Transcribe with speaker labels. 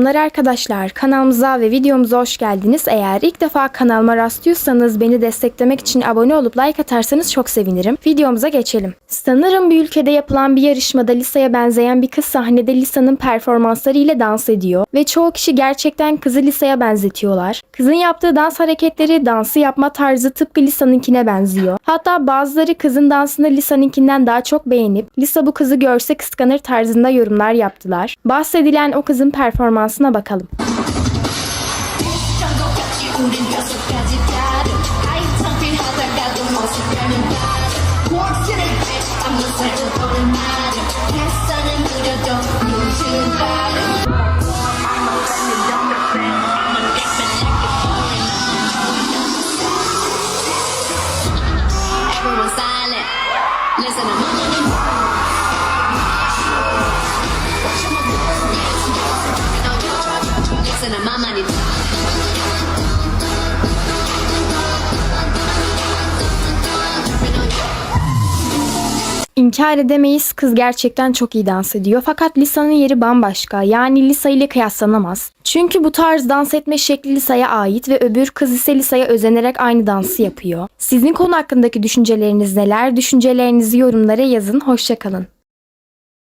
Speaker 1: Merhabalar arkadaşlar, kanalımıza ve videomuza hoş geldiniz. Eğer ilk defa kanalıma rastlıyorsanız beni desteklemek için abone olup like atarsanız çok sevinirim. Videomuza geçelim. Sanırım bir ülkede yapılan bir yarışmada Lisa'ya benzeyen bir kız sahnede Lisa'nın performansları ile dans ediyor ve çoğu kişi gerçekten kızı Lisa'ya benzetiyorlar. Kızın yaptığı dans hareketleri, dansı yapma tarzı tıpkı Lisa'nınkine benziyor. Hatta bazıları kızın dansını Lisa'nınkinden daha çok beğenip Lisa bu kızı görse kıskanır tarzında yorumlar yaptılar. Bahsedilen o kızın performansına bakalım.
Speaker 2: Listen, I'm Money.
Speaker 1: İnkar edemeyiz kız gerçekten çok iyi dans ediyor fakat Lisa'nın yeri bambaşka yani Lisa ile kıyaslanamaz. Çünkü bu tarz dans etme şekli Lisa'ya ait ve öbür kız ise Lisa'ya özenerek aynı dansı yapıyor. Sizin konu hakkındaki düşünceleriniz neler? Düşüncelerinizi yorumlara yazın. Hoşçakalın.